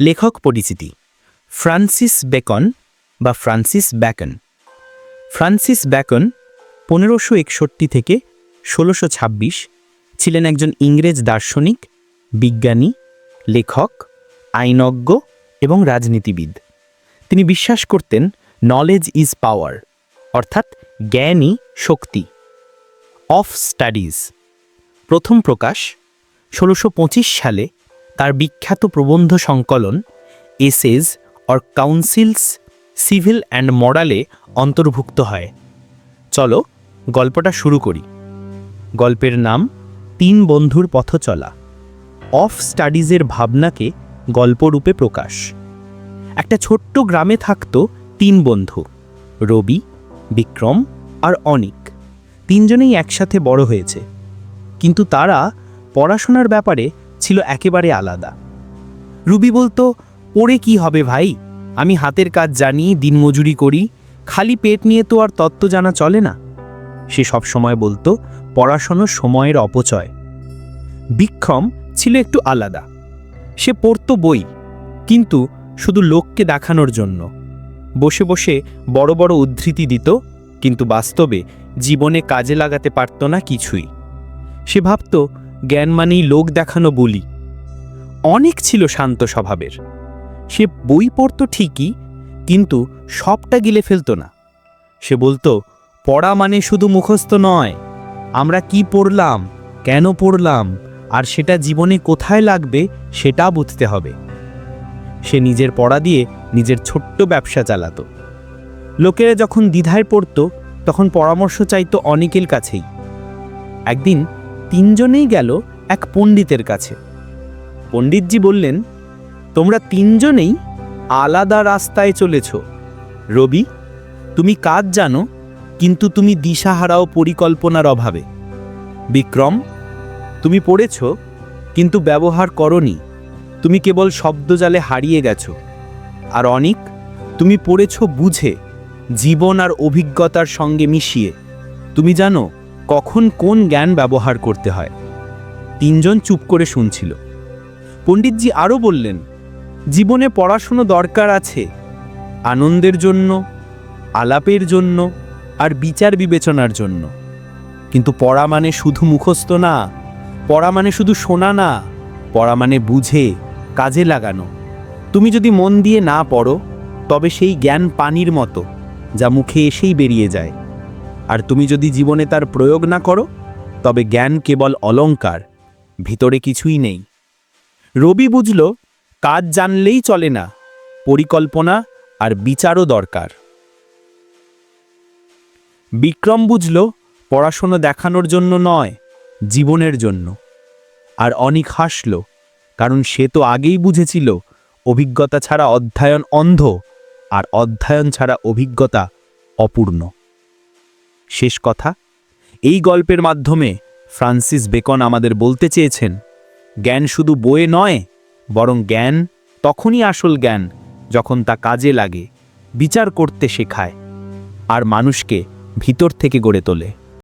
লেখক পরিচিতি, Francis Bacon বা ফ্রান্সিস ব্যাকন। ফ্রান্সিস ব্যাকন পনেরোশো একষট্টি থেকে ষোলোশো ছাব্বিশ ছিলেন একজন ইংরেজ দার্শনিক, বিজ্ঞানী, লেখক, আইনজ্ঞ এবং রাজনীতিবিদ। তিনি বিশ্বাস করতেন নলেজ ইজ পাওয়ার অর্থাৎ জ্ঞানই শক্তি। অফ স্টাডিজ প্রথম প্রকাশ, ষোলোশো সালে তার বিখ্যাত প্রবন্ধ সংকলন essays or counsels civil and মরালে অন্তর্ভুক্ত হয়। চলো গল্পটা শুরু করি। গল্পের নাম তিন বন্ধুর পথ চলা। অফ স্টাডিজের ভাবনাকে গল্পরূপে প্রকাশ। একটা ছোট্ট গ্রামে থাকতো তিন বন্ধু, রবি, বিক্রম আর অনিক। তিনজনেই একসাথে বড় হয়েছে। কিন্তু তারা পড়াশোনার ব্যাপারে ছিল একেবারে আলাদা। রুবি বলতো পড়ে কি হবে ভাই? আমি হাতের কাজ জানি দিনমজুরি করি, খালি পেট নিয়ে তো আর তত্ত্ব জানা চলে না। সে সব সময় বলতো, পড়াশোনো সময়ের অপচয়। বিক্ষম ছিল একটু আলাদা। সে পড়তো বই, কিন্তু শুধু লোককে দেখানোর জন্য। বসে বসে বড় বড় উদ্ধৃতি দিত, কিন্তু বাস্তবে জীবনে কাজে লাগাতে পারত না কিছুই। সে ভাবত জ্ঞান মানেই লোক দেখানো বলি। অনেক ছিল শান্ত স্বভাবের। সে বই পড়তো ঠিকই, কিন্তু সবটা গিলে ফেলতো না। সে বলতো, পড়া মানে শুধু মুখস্থ নয়। আমরা কি পড়লাম, কেন পড়লাম, আর সেটা জীবনে কোথায় লাগবে, সেটা বুঝতে হবে। সে নিজের পড়া দিয়ে নিজের ছোট্ট ব্যবসা চালাতো। লোকেরা যখন দ্বিধায় পড়তো, তখন পরামর্শ চাইতো অনেকের কাছেই। একদিন তিনজনেই গেল এক পণ্ডিতের কাছে। পণ্ডিতজি বললেন, তোমরা তিনজনেই আলাদা রাস্তায় চলেছ। রবি, তুমি কাজ জানো, কিন্তু তুমি দিশাহারাও পরিকল্পনার অভাবে। বিক্রম, তুমি পড়েছ, কিন্তু ব্যবহার করনি। তুমি কেবল শব্দজালে হারিয়ে গেছো। আর অনিক, তুমি পড়েছ বুঝে, জীবন আর অভিজ্ঞতার সঙ্গে মিশিয়ে। তুমি জানো কখন কোন জ্ঞান ব্যবহার করতে হয়? তিনজন চুপ করে শুনছিল। পণ্ডিতজি আরও বললেন, জীবনে পড়াশুনো দরকার আছে। আনন্দের জন্য, আলাপের জন্য আর বিচার বিবেচনার জন্য। কিন্তু পড়া মানে শুধু মুখস্থ না, পড়া মানে শুধু শোনা না, পড়া মানে বুঝে, কাজে লাগানো। তুমি যদি মন দিয়ে না পড়ো, তবে সেই জ্ঞান পানির মতো, যা মুখে এসেই বেরিয়ে যায়। আর তুমি যদি জীবনে তার প্রয়োগ না করো, তবে জ্ঞান কেবল অলংকার ভিতরে কিছুই নেই। রবি বুঝল, কাজ জানলেই চলে না, পরিকল্পনা আর বিচারও দরকার। বিক্রম বুঝল, পড়াশোনা দেখানোর জন্য নয়, জীবনের জন্য। আর অনিক হাসল, কারণ সে তো আগেই বুঝেছিল, অভিজ্ঞতা ছাড়া অধ্যয়ন অন্ধ, আর অধ্যয়ন ছাড়া অভিজ্ঞতা অপূর্ণ। শেষ কথা? এই গল্পের মাধ্যমে ফ্রান্সিস বেকন আমাদের বলতে চেয়েছেন, জ্ঞান শুধু বয়ে নয়, বরং জ্ঞান তখনই আসল জ্ঞান যখন তা কাজে লাগে, বিচার করতে শেখায়, আর মানুষকে ভিতর থেকে গড়ে তোলে।